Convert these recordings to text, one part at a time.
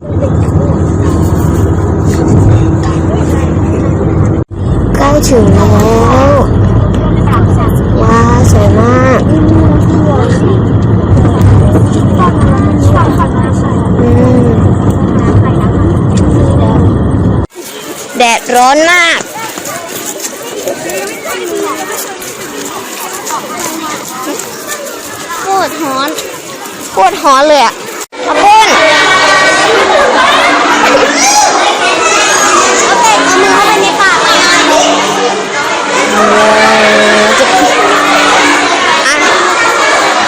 ใกล้ถึงแล้วว้าสวยมากแดดร้อนมากปวดหอนปวดหอนเลยอะขอบคุณ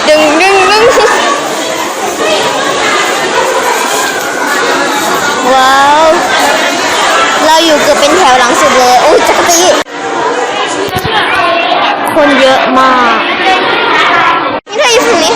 ดึงดึงดึงว้าเราอยู่เกือบเป็นแถวหลังสุดเลยโอ้ยจักรีคนเยอะมาก นี่เธออยู่ตรงนี้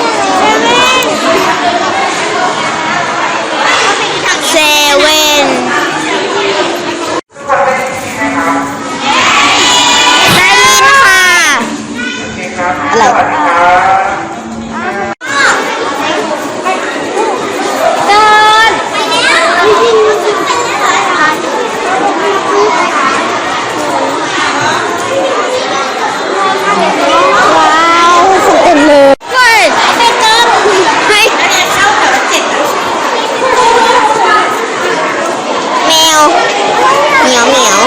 ียวเหมียว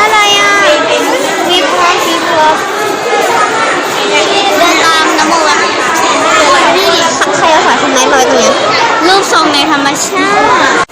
อะไรอะวิบวับวิบวับเดินตามน้ำมันใครเอาฝาทำไมลอยตรงนี้รูปทรงในธรรมชาติ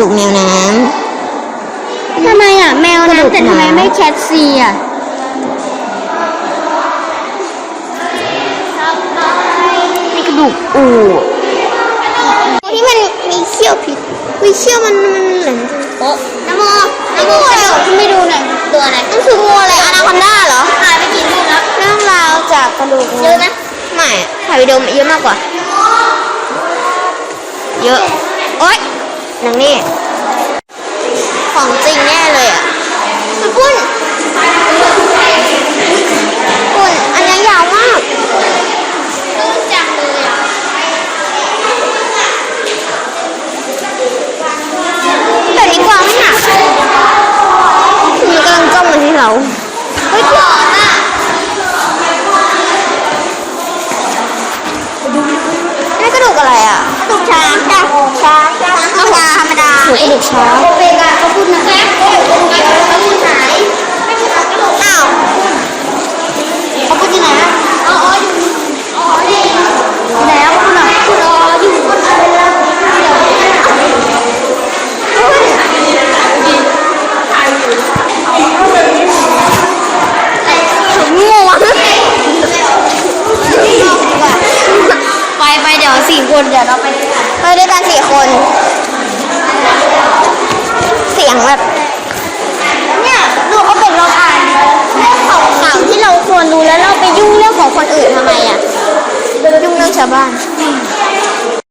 ดูกแมวน้ำทำไมอะ แมวกระดูน้ำกแต่ทำไมหมาไม่แคทซีอะมีกระดูกอู่ที่มันมีเขี้ยวพิษวิเขี้ยวมันมันเหมือนโอ้น้ำโมน้ำโมกระโดดขึ้นไปดูหน่อยตัวอะไรนั่นคืองูอะไรอนาคอนด้าเหรอหายไปกี่ลูกแล้วเรื่องราวจากกระดูกเยอะนะไม่ถ่ายวิดีโอเยอะมากกว่า เยอะ โอ๊ยห นังนี่ ของจริงแน่เลยอะคุณปุ้นปุ้นอันนี้ยาวมากจังเลยอะแบบนี้กวางไม่หนักมันกำลังจ้องมาที่เรา เฮ้ยหลอนอะนี่กระดูกอะไรอะ กระดูกช้างจ้ะช้างช้างธรรมดา ธรรมดาหนูกระดูกช้างเบกาเขาพูดนะคะขาพูดไหน อ้าวเขาพูดที่ไหนอะ อ๋ออยู่อ๋ออยู่แล้วคุณอะคุณอ๋ออยู่ ฉุนงูอะ ไปไปเดี๋ยวสี่คนเดี๋ยวเราไปด้วยกัน ไปด้วยกันสี่คน เสี ยงแบบเนี่ยดูเขาเป็นเราอ่านเรื่องของข่าวที่เราควรรู้แล้วเราไปยุ่งเรื่องของคนอื่นทำไมอะยุ่งเรื่องชาวบ้านอืม